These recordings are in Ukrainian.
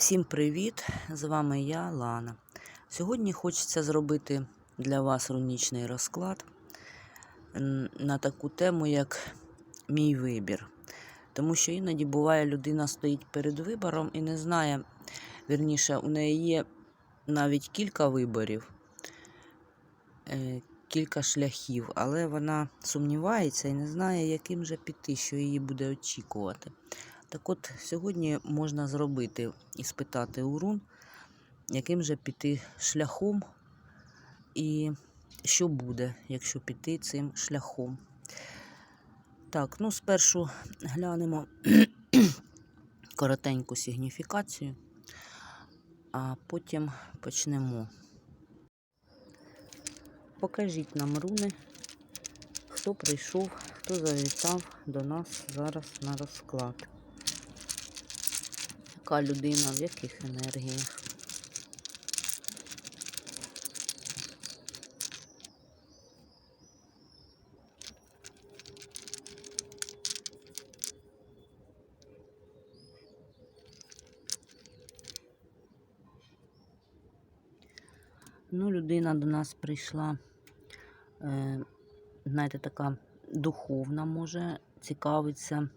Всім привіт! З вами я, Лана. Сьогодні хочеться зробити для вас рунічний розклад на таку тему, як мій вибір. Тому що іноді буває, людина стоїть перед вибором і не знає, вірніше, у неї є навіть кілька виборів, е, кілька шляхів, але вона сумнівається і не знає, яким же піти, що її буде очікувати. Так от сьогодні можна зробити і спитати у рун, яким же піти шляхом, і що буде, якщо піти цим шляхом. Так, ну спершу глянемо коротеньку сигніфікацію, а потім почнемо. Покажіть нам руни, хто прийшов, хто завітав до нас зараз на розклад. Яка людина, в яких енергіях? Ну, людина до нас прийшла, е, знаєте, така духовна, може, цікавиться.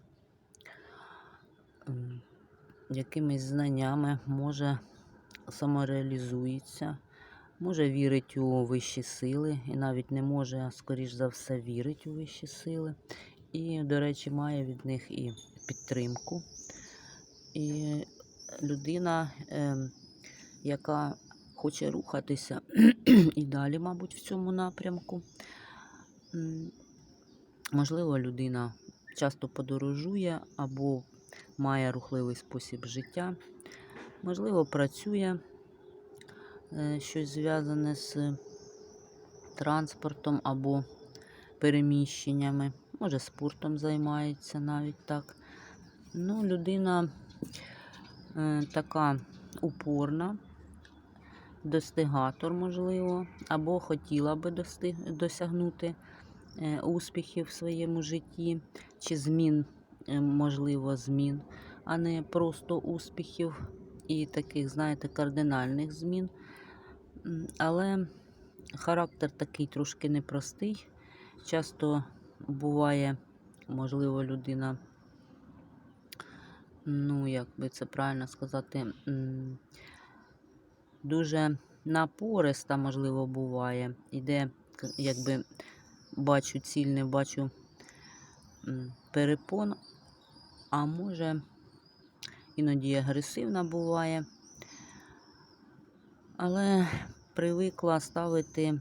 Якимись знаннями, може самореалізується, може вірить у вищі сили, і навіть не може, а скоріш за все, вірить у вищі сили. І, до речі, має від них і підтримку. І людина, е, яка хоче рухатися і далі, мабуть, в цьому напрямку. Можливо, людина часто подорожує або має рухливий спосіб життя. Можливо, працює е, щось зв'язане з транспортом або переміщеннями. Може, спортом займається навіть так. Ну, людина е, така упорна, достигатор, можливо, або хотіла би достиг, досягнути е, успіхів в своєму житті, чи змін можливо, змін, а не просто успіхів і таких, знаєте, кардинальних змін. Але характер такий трошки непростий. Часто буває, можливо, людина, ну, як би це правильно сказати, дуже напориста, можливо, буває. Іде, якби бачу ціль, не бачу перепон, а може іноді агресивна буває, але привикла ставити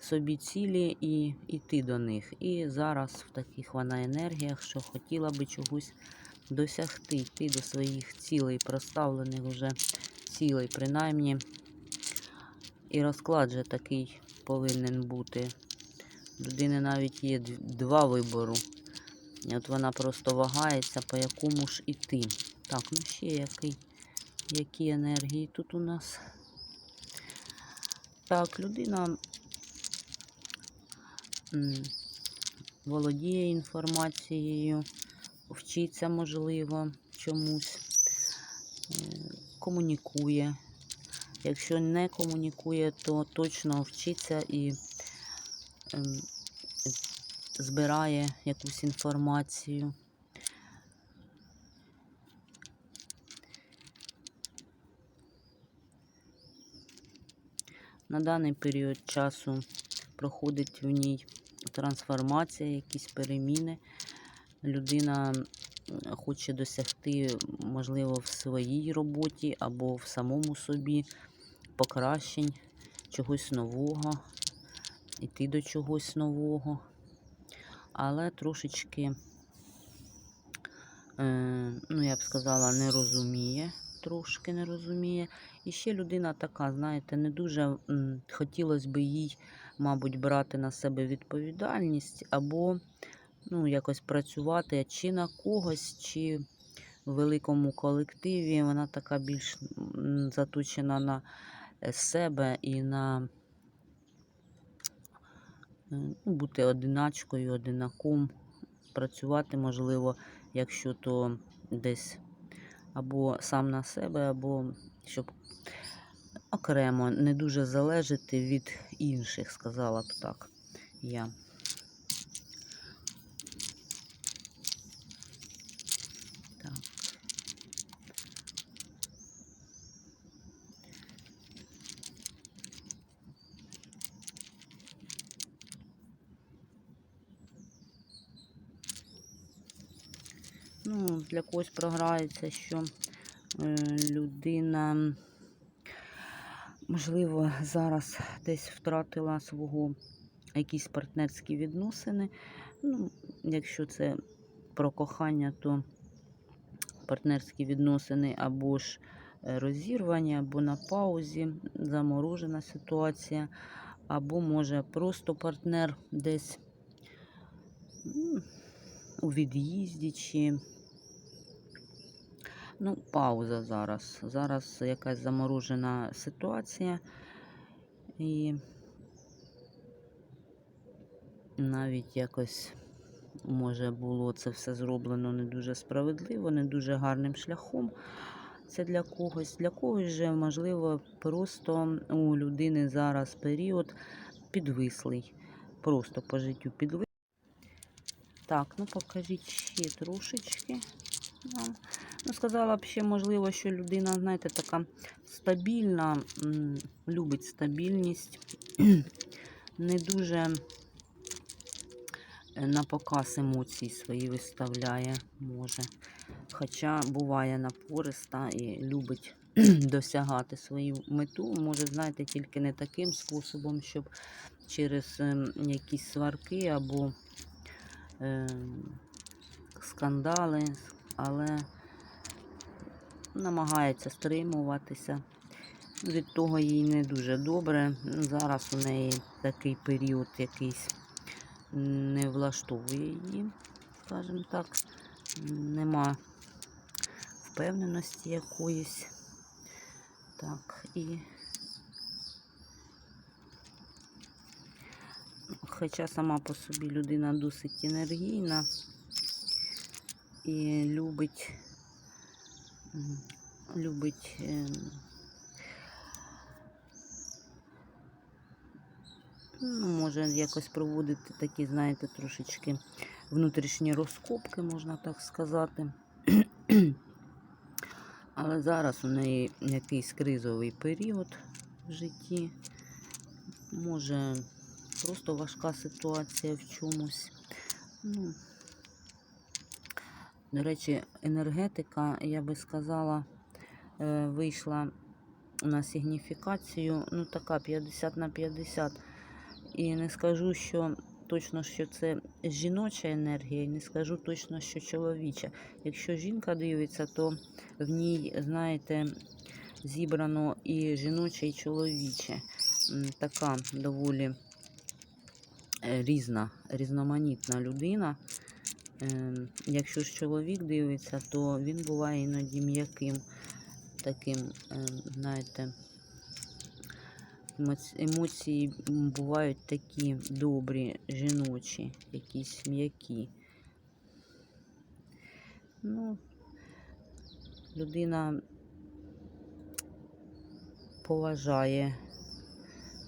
собі цілі і йти до них. І зараз в таких вона енергіях, що хотіла би чогось досягти, йти до своїх цілей, проставлених вже цілей, принаймні. І розклад же такий повинен бути. Людини навіть є два вибору. От вона просто вагається, по якому ж іти. Так, ну ще який, які енергії тут у нас. Так, людина володіє інформацією, вчиться, можливо, чомусь, е, комунікує. Якщо не комунікує, то точно вчиться і ем, збирає якусь інформацію. На даний період часу проходить в ній трансформація, якісь переміни. Людина хоче досягти, можливо, в своїй роботі або в самому собі покращень, чогось нового, іти до чогось нового але трошечки, е, ну, я б сказала, не розуміє, трошки не розуміє. І ще людина така, знаєте, не дуже хотілося б їй, мабуть, брати на себе відповідальність або ну, якось працювати чи на когось, чи в великому колективі. Вона така більш заточена на е, себе і на бути одиначкою, одинаком, працювати, можливо, якщо то десь або сам на себе, або щоб окремо не дуже залежати від інших, сказала б так я. Так. Когось програється, що е, людина, можливо, зараз десь втратила свого якісь партнерські відносини. Ну, якщо це про кохання, то партнерські відносини або ж е, розірвані, або на паузі, заморожена ситуація, або може просто партнер десь у від'їзді чи Ну, пауза зараз. Зараз якась заморожена ситуація. І навіть якось, може, було це все зроблено не дуже справедливо, не дуже гарним шляхом. Це для когось. Для когось же, можливо, просто у людини зараз період підвислий. Просто по життю підвислий. Так, ну покажіть ще трошечки. Ну, сказала б ще, можливо, що людина, знаєте, така стабільна, любить стабільність, не дуже е, на показ емоцій свої виставляє, може. Хоча буває напориста і любить досягати свою мету. Може, знаєте, тільки не таким способом, щоб через ем, якісь сварки або ем, скандали, але намагається стримуватися. Від того їй не дуже добре. Зараз у неї такий період якийсь не влаштовує її, скажімо так, нема впевненості якоїсь. Так, і хоча сама по собі людина досить енергійна і любить любить ну, може якось проводити такі, знаєте, трошечки внутрішні розкопки, можна так сказати. Але зараз у неї якийсь кризовий період в житті. Може, просто важка ситуація в чомусь. Ну, до речі, енергетика, я би сказала, е, вийшла на сигніфікацію, ну така 50 на 50. І не скажу, що точно, що це жіноча енергія, і не скажу точно, що чоловіча. Якщо жінка дивиться, то в ній, знаєте, зібрано і жіноче, і чоловіче. Така доволі е, різна, різноманітна людина. Ем, Якщо ж чоловік дивиться, то він буває іноді м'яким, таким, ем, знаєте, емоції бувають такі добрі, жіночі, якісь м'які. Ну, людина поважає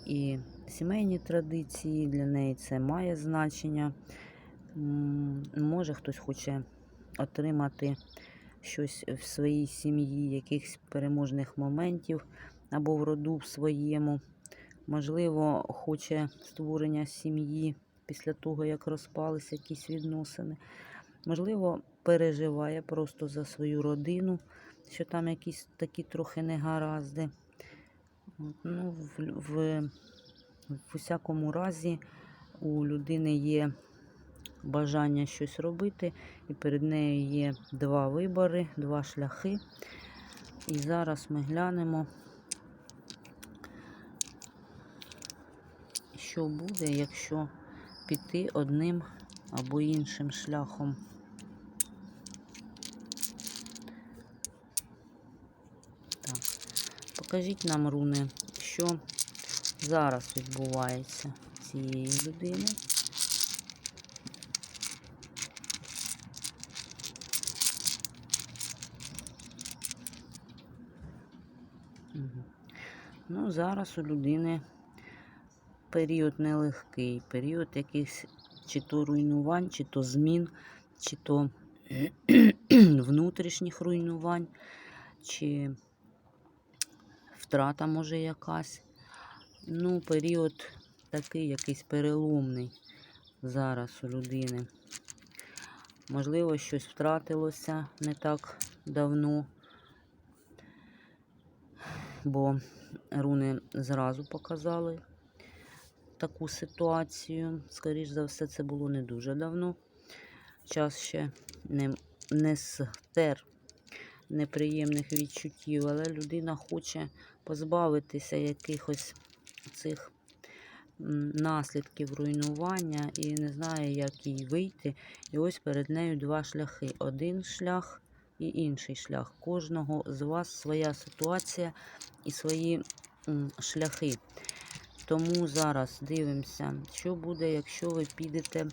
і сімейні традиції, для неї це має значення. Може, хтось хоче отримати щось в своїй сім'ї, якихось переможних моментів або в роду в своєму. Можливо, хоче створення сім'ї після того, як розпалися якісь відносини. Можливо, переживає просто за свою родину, що там якісь такі трохи негаразди. Ну, в, в, в усякому разі у людини є бажання щось робити, і перед нею є два вибори, два шляхи. І зараз ми глянемо, що буде, якщо піти одним або іншим шляхом. Так. Покажіть нам, руни, що зараз відбувається цієї людини. Ну, зараз у людини період нелегкий, період якихось чи то руйнувань, чи то змін, чи то внутрішніх руйнувань, чи втрата може якась. Ну, період такий якийсь переломний зараз у людини. Можливо, щось втратилося не так давно, бо руни зразу показали таку ситуацію. Скоріш за все, це було не дуже давно. Час ще не, не стер неприємних відчуттів, але людина хоче позбавитися якихось цих наслідків руйнування і не знає, як їй вийти. І ось перед нею два шляхи: один шлях і інший шлях. Кожного з вас своя ситуація і свої шляхи. Тому зараз дивимося, що буде, якщо ви підете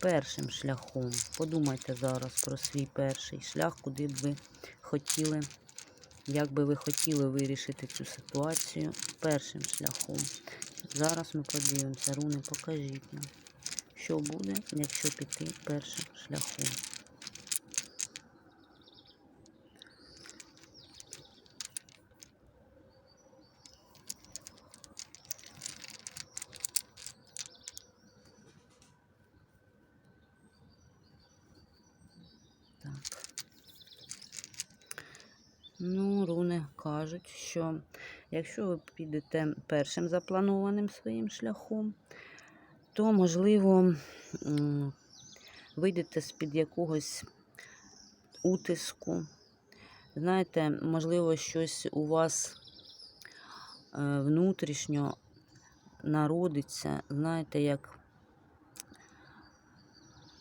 першим шляхом. Подумайте зараз про свій перший шлях, куди б ви хотіли, як би ви хотіли вирішити цю ситуацію першим шляхом. Зараз ми подивимося, руни, покажіть нам, що буде, якщо піти першим шляхом. Ну, руни кажуть, що якщо ви підете першим запланованим своїм шляхом, то, можливо, вийдете з-під якогось утиску. Знаєте, можливо, щось у вас е, внутрішньо народиться, знаєте, як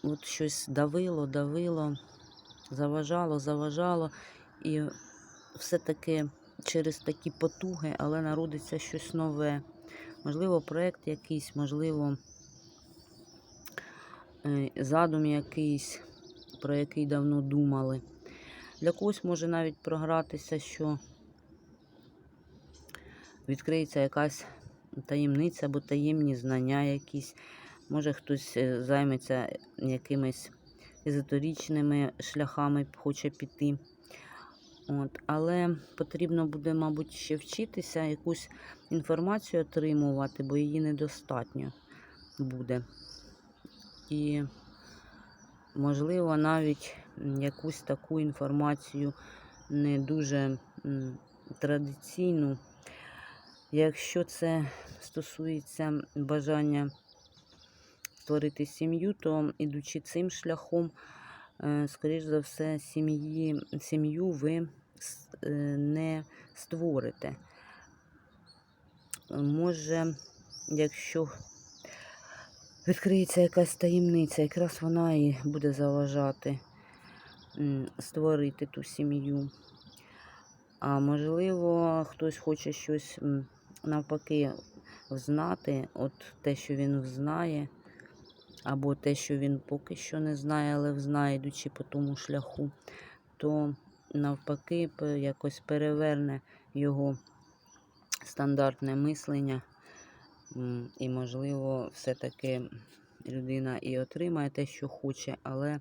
от щось давило, давило, заважало, заважало, і все-таки через такі потуги, але народиться щось нове. Можливо, проєкт якийсь, можливо, е, задум якийсь, про який давно думали. Для когось може навіть програтися, що відкриється якась таємниця або таємні знання якісь. Може хтось е, займеться якимись езотеричними шляхами, хоче піти. От, але потрібно буде, мабуть, ще вчитися, якусь інформацію отримувати, бо її недостатньо буде. І, можливо, навіть якусь таку інформацію не дуже традиційну. Якщо це стосується бажання створити сім'ю, то ідучи цим шляхом, е, скоріш за все, сім'ю ви е, не створите. Може, якщо відкриється якась таємниця, якраз вона і буде заважати створити ту сім'ю. А можливо, хтось хоче щось навпаки взнати, от те, що він взнає, або те, що він поки що не знає, але взнає, йдучи по тому шляху, то навпаки якось переверне його стандартне мислення. І, можливо, все-таки людина і отримає те, що хоче, але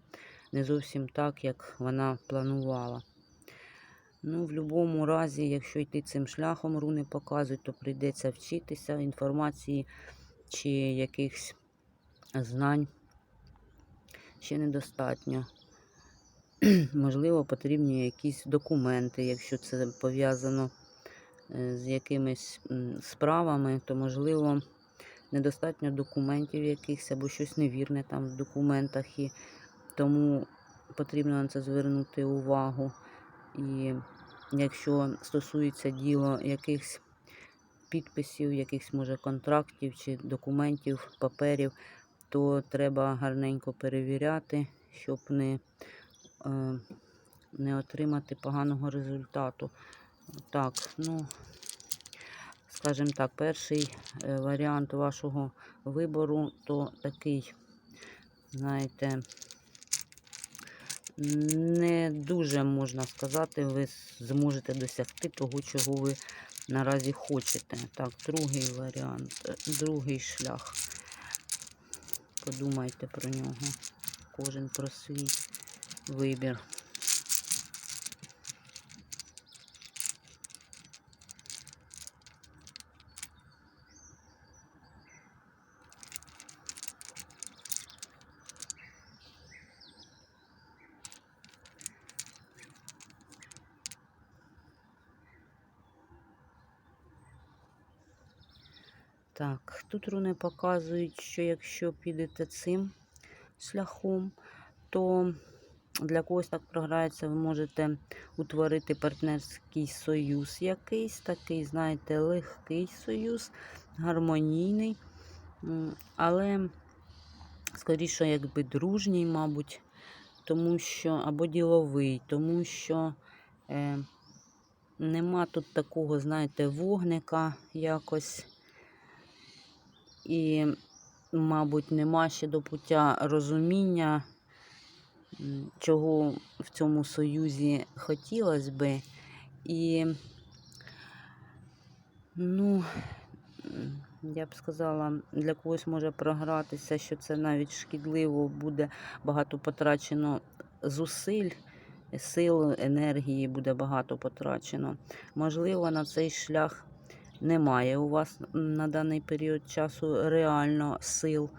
не зовсім так, як вона планувала. Ну, в будь-якому разі, якщо йти цим шляхом, руни показують, то прийдеться вчитися інформації чи якихось знань ще недостатньо. Можливо, потрібні якісь документи, якщо це пов'язано е, з якимись справами, то можливо недостатньо документів якихось або щось невірне там в документах, і тому потрібно на це звернути увагу. І якщо стосується діло якихось підписів, якихось може контрактів чи документів, паперів, то треба гарненько перевіряти, щоб не, е, не отримати поганого результату. Так, ну, скажімо так, перший е, варіант вашого вибору то такий, знаєте, не дуже можна сказати, ви зможете досягти того, чого ви наразі хочете. Так, другий варіант, е, другий шлях. Подумайте про нього. Кожен про свій вибір. Так, тут руни показують, що якщо підете цим шляхом, то для когось так програється, ви можете утворити партнерський союз якийсь, такий, знаєте, легкий союз, гармонійний, але скоріше, якби дружній, мабуть, тому що або діловий, тому що е, нема тут такого, знаєте, вогника якось. І, мабуть, нема ще до пуття розуміння, чого в цьому союзі хотілося би. І, ну, я б сказала, для когось може програтися, що це навіть шкідливо буде багато потрачено зусиль, сил, енергії буде багато потрачено. Можливо, на цей шлях немає у вас на даний період часу реально сил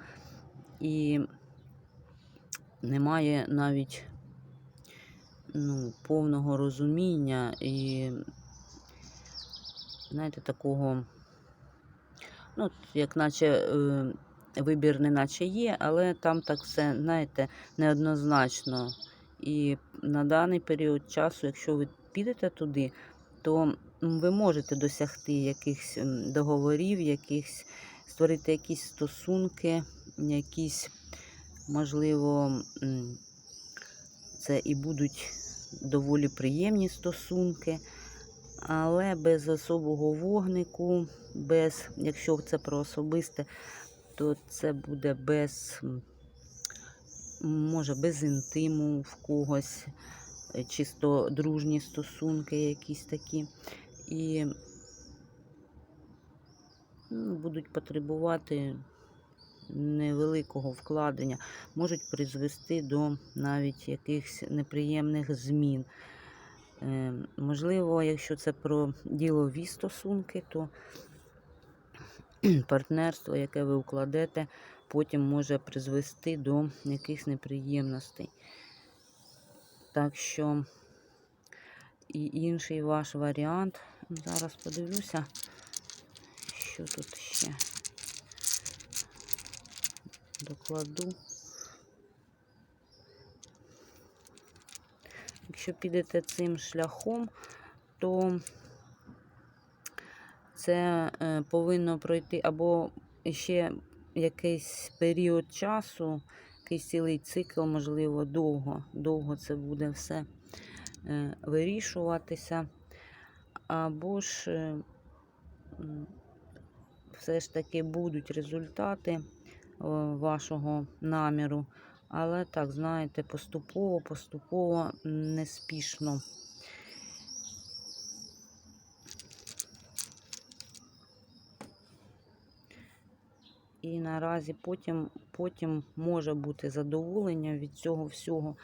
і немає навіть ну, повного розуміння і, знаєте, такого, ну, як наче е, вибір не наче є, але там так все, знаєте, неоднозначно. І на даний період часу, якщо ви підете туди, то ви можете досягти якихось договорів, якихось, створити якісь стосунки, якісь, можливо, це і будуть доволі приємні стосунки, але без особого вогнику, без, якщо це про особисте, то це буде без, може, без інтиму в когось, е, чисто дружні стосунки якісь такі. І ну, будуть потребувати невеликого вкладення, можуть призвести до навіть якихось неприємних змін. Е, можливо, якщо це про ділові стосунки, то партнерство, яке ви укладете, потім може призвести до якихось неприємностей. Так що і інший ваш варіант. Зараз подивлюся, що тут ще докладу. Якщо підете цим шляхом, то це е, повинно пройти або ще якийсь період часу, якийсь цілий цикл, можливо, довго. Довго це буде все е, вирішуватися. Або ж е, все ж таки будуть результати е, вашого наміру. Але так, знаєте, поступово, поступово, неспішно. І наразі потім, потім може бути задоволення від цього всього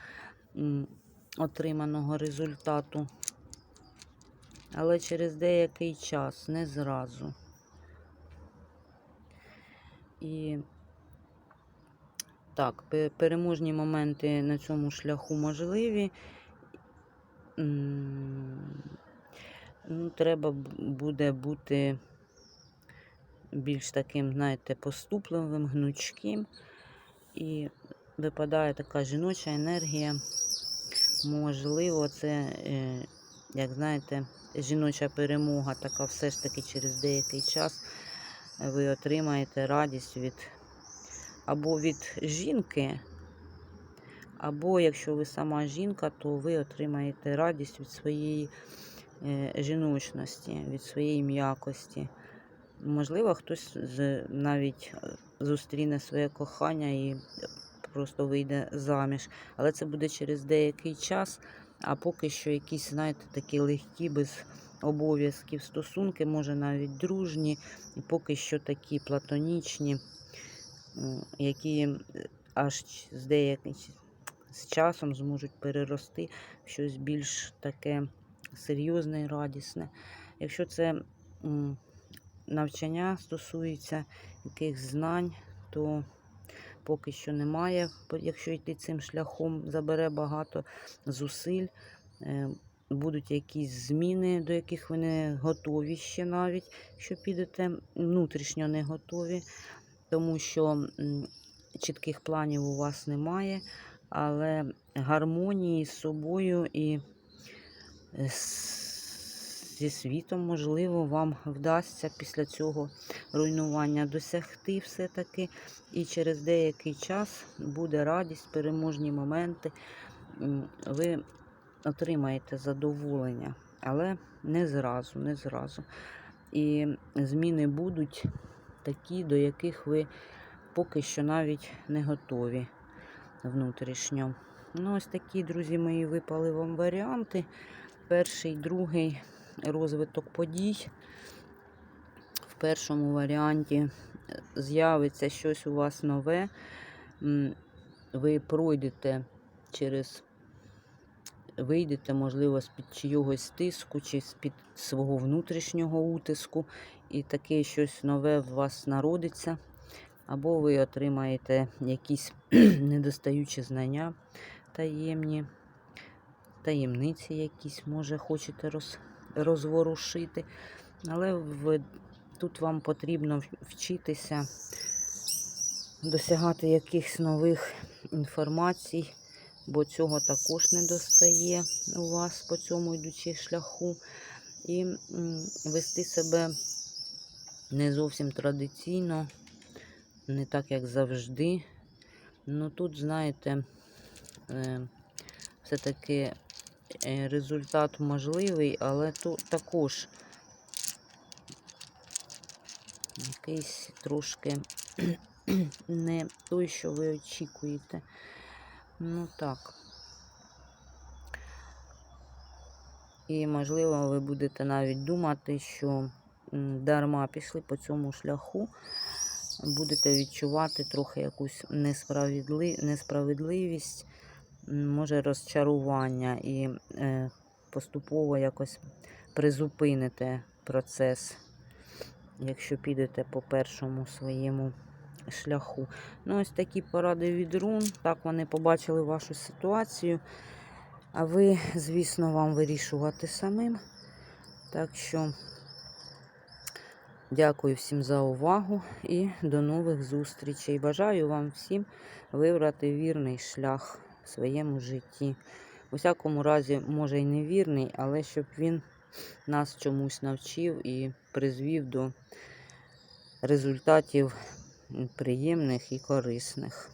отриманого результату. Але через деякий час, не зразу. І так, переможні моменти на цьому шляху можливі. Ну, треба буде бути більш таким, знаєте, поступливим, гнучким. І випадає така жіноча енергія. Можливо, це, е, як знаєте, жіноча перемога, така все ж таки через деякий час ви отримаєте радість від або від жінки, або якщо ви сама жінка, то ви отримаєте радість від своєї е, жіночності, від своєї м'якості. Можливо, хтось навіть е, зустріне своє кохання і просто вийде заміж. Але це буде через деякий час, а поки що якісь, знаєте, такі легкі, без обов'язків стосунки, може навіть дружні, і поки що такі платонічні, які е, аж з деяким ч- з часом зможуть перерости в щось більш таке серйозне і радісне. Якщо це навчання стосується якихось знань, то поки що немає. Якщо йти цим шляхом, забере багато зусиль. е, Будуть якісь зміни, до яких ви не готові ще навіть, що підете внутрішньо не готові, тому що чітких планів у вас немає, але гармонії з собою і е, з- зі світом, можливо, вам вдасться після цього руйнування досягти все-таки. І через деякий час буде радість, переможні моменти. Ви отримаєте задоволення, але не зразу, не зразу. І зміни будуть такі, до яких ви поки що навіть не готові внутрішньо. Ну, ось такі, друзі мої, випали вам варіанти. Перший, другий розвиток подій. В першому варіанті е, з'явиться щось у вас нове. Ви пройдете через, вийдете, можливо, з-під чийогось тиску чи з-під свого внутрішнього утиску, і таке щось нове в вас народиться. Або ви отримаєте якісь недостаючі знання таємні, таємниці якісь, може, хочете роз, розворушити. Але ви, тут вам потрібно вчитися досягати якихось нових інформацій, бо цього також не достає у вас по цьому йдучи шляху. І вести себе не зовсім традиційно, не так, як завжди. Ну тут, знаєте, е, все-таки результат можливий, але тут також якийсь трошки не той, що ви очікуєте. Ну так. І, можливо, ви будете навіть думати, що дарма пішли по цьому шляху, будете відчувати трохи якусь несправедливість, може розчарування і е, поступово якось призупините процес, якщо підете по першому своєму шляху. Ну, ось такі поради від рун. Так вони побачили вашу ситуацію. А ви, звісно, вам вирішувати самим. Так що дякую всім за увагу і до нових зустрічей. Бажаю вам всім вибрати вірний шлях в своєму житті. У всякому разі, може і невірний, але щоб він нас чомусь навчив і призвів до результатів приємних і корисних.